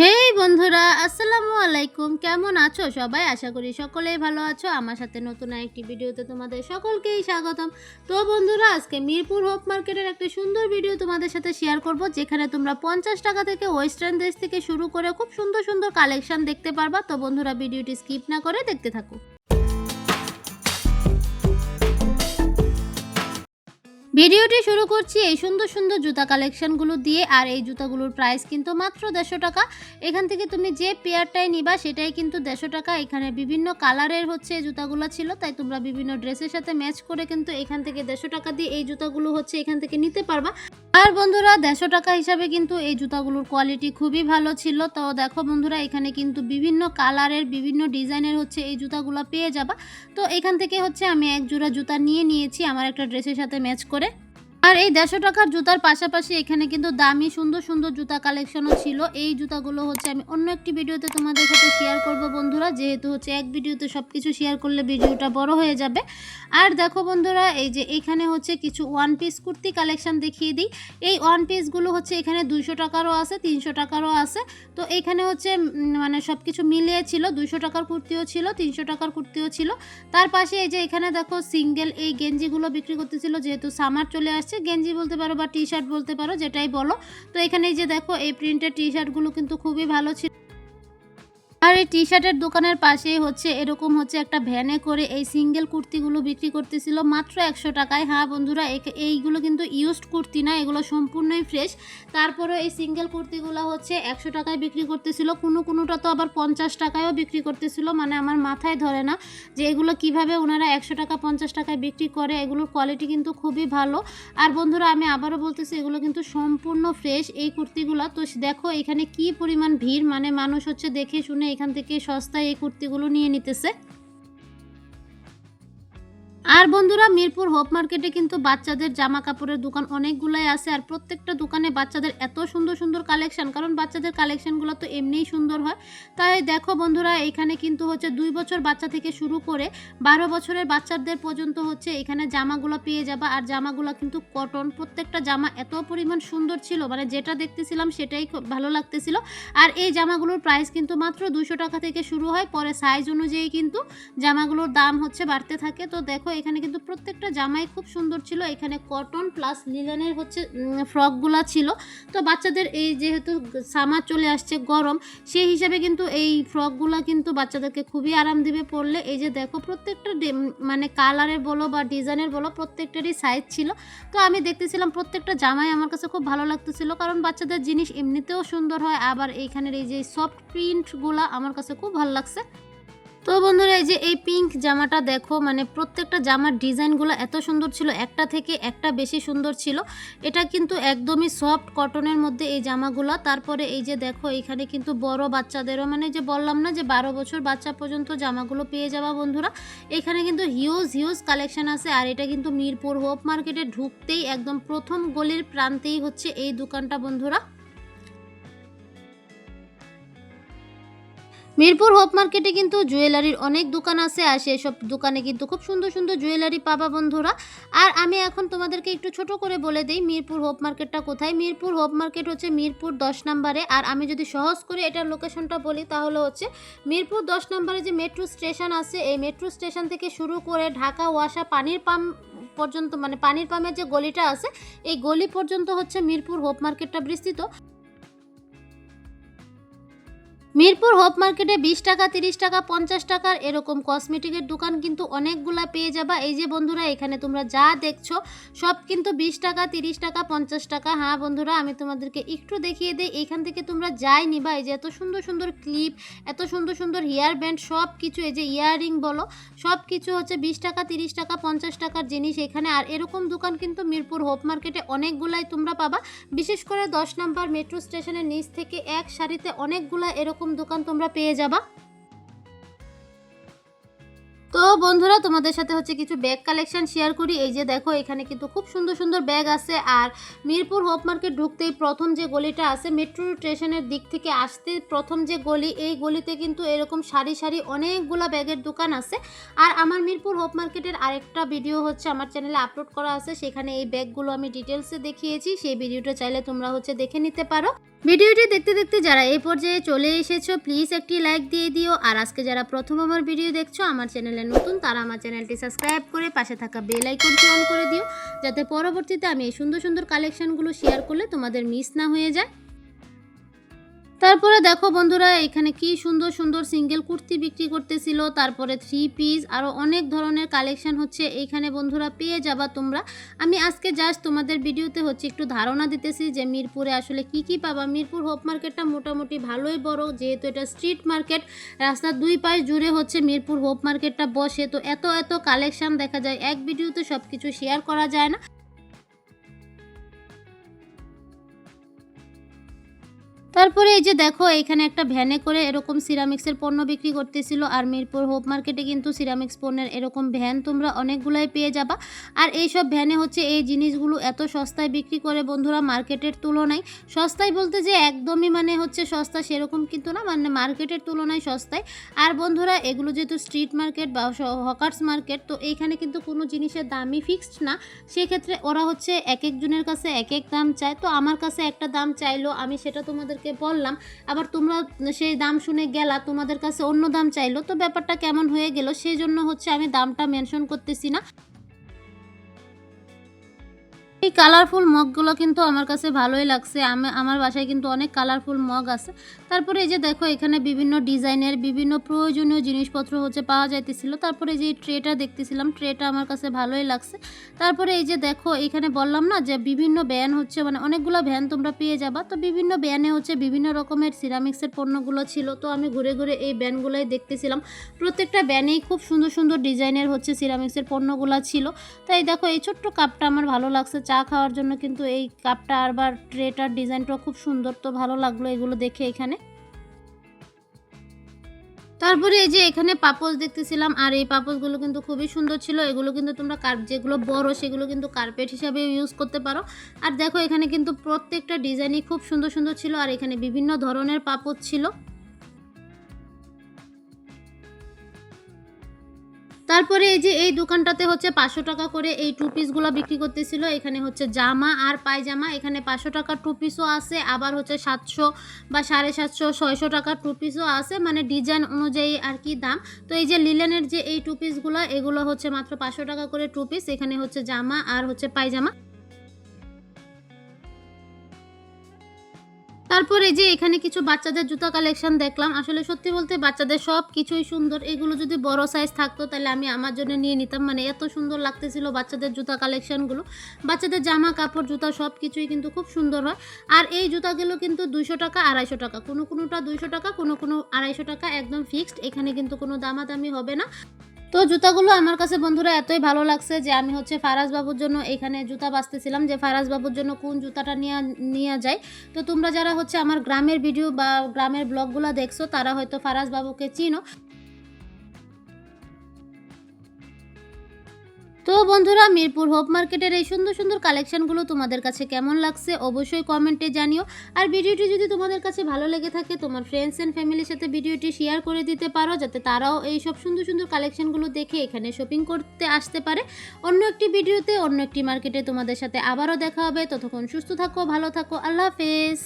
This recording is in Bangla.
হেই বন্ধুরা, আসসালামু আলাইকুম। কেমন আছো সবাই? আশা করি সকলেই ভালো আছো। আমার সাথে নতুন একটি ভিডিওতে তোমাদের সকলকেই স্বাগতম। তো বন্ধুরা, আজকে মিরপুর হোপ মার্কেটের একটি সুন্দর ভিডিও তোমাদের সাথে শেয়ার করব, যেখানে তোমরা পঞ্চাশ টাকা থেকে ওয়েস্টার্ন দেশ থেকে শুরু করে খুব সুন্দর সুন্দর কালেকশন দেখতে পারবা। তো বন্ধুরা, ভিডিওটি স্কিপ না করে দেখতে থাকো। ভিডিওটি শুরু করছি এই সুন্দর সুন্দর জুতা কালেকশনগুলো দিয়ে, আর এই জুতাগুলোর প্রাইস কিন্তু মাত্র দেড়শো টাকা। এখান থেকে তুমি যে পেয়ারটাই নিবা, সেটাই কিন্তু দেড়শো টাকা। এখানে বিভিন্ন কালারের হচ্ছে জুতাগুলো ছিল, তাই তোমরা বিভিন্ন ড্রেসের সাথে ম্যাচ করে কিন্তু এখান থেকে দেড়শো টাকা দিয়ে এই জুতাগুলো হচ্ছে এখান থেকে নিতে পারবা। আর বন্ধুরা, দেড়শো টাকা হিসাবে কিন্তু এই জুতাগুলোর কোয়ালিটি খুবই ভালো ছিল। তো দেখো বন্ধুরা, এখানে কিন্তু বিভিন্ন কালারের বিভিন্ন ডিজাইনের হচ্ছে এই জুতাগুলো পেয়ে যাবা। তো এখান থেকে হচ্ছে আমি এক জোড়া জুতা নিয়ে নিয়েছি, আমার একটা ড্রেসের সাথে ম্যাচ করে। আর এই দেড়শো টাকার জুতার পাশাপাশি এখানে কিন্তু দামি, সুন্দর সুন্দর জুতা কালেকশনও ছিল। এই জুতাগুলো হচ্ছে আমি অন্য একটি ভিডিওতে তোমাদের সাথে শেয়ার করব বন্ধুরা। যেহেতু হচ্ছে এক ভিডিওতে সব কিছু শেয়ার করলে ভিডিওটা বড় হয়ে যাবে। আর দেখো বন্ধুরা, এই যে এখানে হচ্ছে কিছু ওয়ান পিস কুর্তি কালেকশন দেখিয়ে দিই। এই ওয়ান পিসগুলো হচ্ছে এখানে দুইশো টাকারও আছে, তিনশো টাকারও আছে। তো এখানে হচ্ছে মানে সব কিছু মিলিয়ে ছিল, দুইশো টাকার কুর্তিও ছিল, তিনশো টাকার কুর্তিও ছিল। তার পাশে এই যে এখানে দেখো সিঙ্গেল এই গেঞ্জিগুলো বিক্রি করতেছিল, যেহেতু সামার চলে আসছে গেঞ্জি বলতে পারো বা টি শার্ট বলতে পারো, যেটাই বলো। তো এখানে যে দেখো, এই প্রিন্টের টি শার্টগুলো কিন্তু খুবই ভালো ছিল। আর এই টি শার্টের দোকানের পাশেই হচ্ছে, এরকম হচ্ছে একটা ভ্যানে করে এই সিঙ্গেল কুর্তিগুলো বিক্রি করতেছিল মাত্র একশো টাকায়। হ্যাঁ বন্ধুরা এইগুলো কিন্তু ইউজড কুর্তি না, এগুলো সম্পূর্ণই ফ্রেশ তারপরে এই সিঙ্গেল কুর্তিগুলো হচ্ছে একশো টাকায় বিক্রি করতেছিল, কোনো কোনোটা তো আবার পঞ্চাশ টাকায়ও বিক্রি করতেছিল মানে আমার মাথায় ধরে না যে এগুলো কীভাবে ওনারা একশো টাকা, পঞ্চাশ টাকায় বিক্রি করে, এগুলোর কোয়ালিটি কিন্তু খুবই ভালো। আর বন্ধুরা, আমি আবারও বলতেছি, এগুলো কিন্তু সম্পূর্ণ ফ্রেশ এই কুর্তিগুলো। তো দেখো এখানে কি পরিমাণ ভিড় মানে মানুষ হচ্ছে দেখে শুনে এখান থেকে সস্তায় এই কুর্তিগুলো নিয়ে নিতেছে। আর বন্ধুরা, মিরপুর হোপ মার্কেটে কিন্তু বাচ্চাদের জামা কাপড়ের দোকান অনেকগুলাই আছে আর প্রত্যেকটা দোকানে বাচ্চাদের এত সুন্দর সুন্দর কালেকশন, কারণ বাচ্চাদের কালেকশনগুলো তো এমনিই সুন্দর হয়। তাই দেখো বন্ধুরা, এখানে কিন্তু হচ্ছে দুই বছর বাচ্চা থেকে শুরু করে বারো বছরের বাচ্চাদের পর্যন্ত হচ্ছে এখানে জামাগুলো পেয়ে যাবা। আর জামাগুলো কিন্তু কটন প্রত্যেকটা জামা এত পরিমাণ সুন্দর ছিল মানে যেটা দেখতেছিলাম সেটাই ভালো লাগতেছিল। আর এই জামাগুলোর প্রাইস কিন্তু মাত্র দুশো টাকা থেকে শুরু হয়, পরে সাইজ অনুযায়ী কিন্তু জামাগুলোর দাম হচ্ছে বাড়তে থাকে। তো দেখো এখানে কিন্তু প্রত্যেকটা জামাই খুব সুন্দর ছিল। এখানে কটন প্লাস লিলেনের হচ্ছে ফ্রকগুলো ছিল। তো বাচ্চাদের এই যেহেতু সামার চলে আসছে, গরম, সেই হিসাবে কিন্তু এই ফ্রকগুলো কিন্তু বাচ্চাদেরকে খুবই আরাম দিবে পরলে। এই যে দেখো, প্রত্যেকটা মানে কালারের বলো বা ডিজাইনের বলো, প্রত্যেকটারই সাইজ ছিল। তো আমি দেখতেছিলাম প্রত্যেকটা জামাই আমার কাছে খুব ভালো লাগতেছিল, কারণ বাচ্চাদের জিনিস এমনিতেও সুন্দর হয়। আবার এইখানের এই যে সফট প্রিন্টগুলা আমার কাছে খুব ভালো লাগছে। তো বন্ধুরা, এই যে এই পিঙ্ক জামাটা দেখো মানে প্রত্যেকটা জামার ডিজাইনগুলো এত সুন্দর ছিল, একটা থেকে একটা বেশি সুন্দর ছিল। এটা কিন্তু একদমই সফট কটনের মধ্যে এই জামাগুলো। তারপরে এই যে দেখো, এখানে কিন্তু বড় বাচ্চাদেরও মানে যে বললাম না যে বারো বছর বাচ্চা পর্যন্ত জামাগুলো পেয়ে যাবা বন্ধুরা। এখানে কিন্তু হিউজ হিউজ কালেকশন আছে, আর এটা কিন্তু মিরপুর হোপ মার্কেটে ঢুকতেই একদম প্রথম গলির প্রান্তেই হচ্ছে এই দোকানটা বন্ধুরা। মিরপুর হোপ মার্কেটে কিন্তু জুয়েলারির অনেক দোকান আছে, আর সেসব দোকানে কিন্তু খুব সুন্দর সুন্দর জুয়েলারি পাবা বন্ধুরা। আর আমি এখন তোমাদেরকে একটু ছোট করে বলে দিই, মিরপুর হোপ মার্কেটটা কোথায়? মিরপুর হোপ মার্কেট হচ্ছে মিরপুর দশ নম্বরে, আর আমি যদি সহজ করে এটার লোকেশনটা বলি, তাহলে হচ্ছে মিরপুর দশ নম্বরে যে মেট্রো স্টেশন আছে, এই মেট্রো স্টেশন থেকে শুরু করে ঢাকা ওয়াসা পানির পাম্প পর্যন্ত মানে পানির পাম্পের যে গলিটা আছে, এই গলি পর্যন্ত হচ্ছে মিরপুর হোপ মার্কেটটা বিস্তৃত। মিরপুর হোপ মার্কেটে বিশ টাকা, তিরিশ টাকা, পঞ্চাশ টাকার এরকম কসমেটিকের দোকান কিন্তু অনেকগুলা পেয়ে যাবা। এই যে বন্ধুরা, এখানে তোমরা যা দেখছ, সব কিন্তু বিশ টাকা, তিরিশ টাকা, পঞ্চাশ টাকা। হ্যাঁ বন্ধুরা, আমি তোমাদেরকে একটু দেখিয়ে দিই, এখান থেকে তোমরা যাই নিবা। এই যে এত সুন্দর সুন্দর ক্লিপ, এত সুন্দর সুন্দর হেয়ার ব্যান্ড, সব কিছু এই যে ইয়াররিং বলো, সব কিছু হচ্ছে বিশ টাকা, তিরিশ টাকা, পঞ্চাশ টাকার জিনিস এখানে। আর এরকম দোকান কিন্তু মিরপুর হোপ মার্কেটে অনেকগুলাই তোমরা পাবা। বিশেষ করে দশ নাম্বার মেট্রো স্টেশনের নিচ থেকে এক সারিতে অনেকগুলা এরকম দোকান তোমরা পেয়ে যাবা। তো বন্ধুরা, তোমাদের সাথে হচ্ছে কিছু ব্যাগ কালেকশন শেয়ার করি। এই যে দেখো, এখানে কিন্তু খুব সুন্দর সুন্দর ব্যাগ আছে। আর মিরপুর হোপ মার্কেট ঢুকতেই প্রথম যে গলিটা আছে মেট্রো স্টেশনের দিক থেকে আসতে প্রথম যে গলি, এই গলিতে কিন্তু এরকম সারি সারি অনেকগুলা ব্যাগের দোকান আছে। আর আমার মিরপুর হোপ মার্কেটের আরেকটা ভিডিও হচ্ছে আমার চ্যানেলে আপলোড করা আছে। সেখানে এই ব্যাগগুলো আমি ডিটেলসে দেখিয়েছি। সেই ভিডিওটা চাইলে তোমরা হচ্ছে দেখে নিতে পারো। ভিডিওটি দেখতে দেখতে যারা এই পর্যায়ে চলে এসেছ প্লিজ একটি লাইক দিয়ে দিও। আর আজকে যারা প্রথম আমার ভিডিও দেখছ, আমার চ্যানেলে নতুন, তারা আমার চ্যানেলটি সাবস্ক্রাইব করে পাশে থাকা বেল আইকনটি অন করে দিও, যাতে পরবর্তীতে আমি এই সুন্দর সুন্দর কালেকশনগুলো শেয়ার করলে তোমাদের মিস না হয়ে যায়। তারপরে দেখো বন্ধুরা, এখানে কি সুন্দর সুন্দর সিঙ্গেল কুর্তি বিক্রি করতেছিল। তারপরে থ্রি পিস আরও অনেক ধরনের কালেকশন হচ্ছে। এইখানে বন্ধুরা পেয়ে যাবা তোমরা। আমি আজকে জাস্ট তোমাদের ভিডিওতে হচ্ছে একটু ধারণা দিতেছি যে মিরপুরে আসলে কি কি পাবা। মিরপুর হোপ মার্কেটটা মোটামুটি ভালোই বড়, যেহেতু এটা স্ট্রিট মার্কেট রাস্তার দুই পাশ জুড়ে হচ্ছে মিরপুর হোপ মার্কেটটা বসে। তো এত এত কালেকশন দেখা যায়। এক ভিডিওতে সব কিছু শেয়ার করা যায় না। তারপরে এই যে দেখো, এখানে একটা ভ্যানে করে এরকম সিরামিক্সের পণ্য বিক্রি করতেছিল। আর মিরপুর হোপ মার্কেটে কিন্তু সিরামিক্স পণ্যের এরকম ভ্যান তোমরা অনেকগুলাই পেয়ে যাবা। আর এই সব ভ্যানে হচ্ছে এই জিনিসগুলো এত সস্তায় বিক্রি করে বন্ধুরা মার্কেটের তুলনায়। সস্তায় বলতে যে একদমই মানে হচ্ছে সস্তা সেরকম কিন্তু না মানে মার্কেটের তুলনায় সস্তায়। আর বন্ধুরা, এগুলো যেহেতু স্ট্রিট মার্কেট বা হকার্স মার্কেট তো এইখানে কিন্তু কোনো জিনিসের দামই ফিক্সড না। সেক্ষেত্রে ওরা হচ্ছে এক একজনের কাছে এক এক দাম চায়। তো আমার কাছে একটা দাম চাইলো, আমি সেটা তোমাদেরকে বললাম, আবার তোমরা সেই দাম শুনে গেলা, তোমাদের কাছে অন্য দাম চাইলো, তো ব্যাপারটা কেমন হয়ে গেল? সেই জন্য হচ্ছে আমি দামটা মেনশন করতেছি না। এই কালারফুল মগগুলো কিন্তু আমার কাছে ভালোই লাগছে। আমি, আমার বাসায় কিন্তু অনেক কালারফুল মগ আছে। তারপরে এই যে দেখো, এখানে বিভিন্ন ডিজাইনের বিভিন্ন প্রয়োজনীয় জিনিসপত্র হচ্ছে পাওয়া যাইতেছিল। তারপরে যে ট্রেটা দেখতেছিলাম, ট্রেটা আমার কাছে ভালোই লাগছে। তারপরে এই যে দেখো, এখানে বললাম না যে বিভিন্ন ব্যান হচ্ছে মানে অনেকগুলো ভ্যান তোমরা পেয়ে যাবা। তো বিভিন্ন ব্যানে হচ্ছে বিভিন্ন রকমের সিরামিক্সের পণ্যগুলো ছিল। তো আমি ঘুরে ঘুরে এই ভ্যানগুলোই দেখতেছিলাম। প্রত্যেকটা ব্যানেই খুব সুন্দর সুন্দর ডিজাইনের হচ্ছে সিরামিক্সের পণ্যগুলো ছিল। তাই দেখো, এই ছোট্ট কাপটা আমার ভালো লাগছে। চা খাওয়ার জন্য কিন্তু এই কাপটা আর বা ট্রেটার ডিজাইনটাও খুব সুন্দর, তো ভালো লাগল এগুলো দেখে এখানে। তারপরে এই যে এখানে পাপোস দেখতেছিলাম, আর এই পাপোসগুলো কিন্তু খুবই সুন্দর ছিল। এগুলো কিন্তু তোমরা কার, যেগুলো বড় সেগুলো কিন্তু কার্পেট হিসাবে ইউজ করতে পারো। আর দেখো এখানে কিন্তু প্রত্যেকটা ডিজাইনই খুব সুন্দর সুন্দর ছিল, আর এখানে বিভিন্ন ধরনের পাপোস ছিল। তারপরে এই যে এই দোকানটাতে হচ্ছে পাঁচশো টাকা করে এই টু পিসগুলো বিক্রি করতেছিল। এখানে হচ্ছে জামা আর পায়জামা। এখানে পাঁচশো টাকার টু পিসও আছে। আবার হচ্ছে সাতশো বা সাড়ে সাতশো, ছয়শো টাকার টু পিসও আছে। মানে ডিজাইন অনুযায়ী আর কি দাম। তো এই যে লিলেনের যে এই টু পিসগুলো এগুলো হচ্ছে মাত্র পাঁচশো টাকা করে টু পিস এখানে হচ্ছে জামা আর হচ্ছে পায়জামা। তারপরে যে এখানে কিছু বাচ্চাদের জুতা কালেকশন দেখলাম। আসলে সত্যি বলতে বাচ্চাদের সব কিছুই সুন্দর। এগুলো যদি বড় সাইজ থাকতো, তাহলে আমি আমার জন্য নিয়ে নিতাম। মানে এত সুন্দর লাগতেছিল বাচ্চাদের জুতা কালেকশনগুলো বাচ্চাদের জামা, কাপড়, জুতা সব কিছুই কিন্তু খুব সুন্দর হয়। আর এই জুতাগুলো কিন্তু দুইশো টাকা, আড়াইশো টাকা। কোনো কোনোটা দুইশো টাকা, কোনো কোনো আড়াইশো টাকা একদম ফিক্সড এখানে কিন্তু কোনো দামাদামি হবে না। তো জুতাগুলো আমার কাছে, বন্ধুরা, এতই ভালো লাগছে যে আমি হচ্ছে ফারাজ বাবুর জন্য এখানে জুতা বাঁচতেছিলাম যে ফারাজ বাবুর জন্য কোন জুতাটা নিয়ে নিয়ে যায়। তো তোমরা যারা হচ্ছে আমার গ্রামের ভিডিও বা গ্রামের ব্লগগুলো দেখছ, তারা হয়তো ফারাজ বাবুকে চিনো। তো বন্ধুরা, মিরপুর হোপ মার্কেটের এই সুন্দর সুন্দর কালেকশনগুলো তোমাদের কাছে কেমন লাগছে অবশ্যই কমেন্টে জানিও। আর ভিডিওটি যদি তোমাদের কাছে ভালো লেগে থাকে, তোমার ফ্রেন্ডস অ্যান্ড ফ্যামিলির সাথে ভিডিওটি শেয়ার করে দিতে পারো, যাতে তারাও এই সব সুন্দর সুন্দর কালেকশনগুলো দেখে এখানে শপিং করতে আসতে পারে। অন্য একটি ভিডিওতে, অন্য একটি মার্কেটে তোমাদের সাথে আবারও দেখা হবে। ততক্ষণ সুস্থ থাকো, ভালো থাকো, আল্লাহ হাফেজ।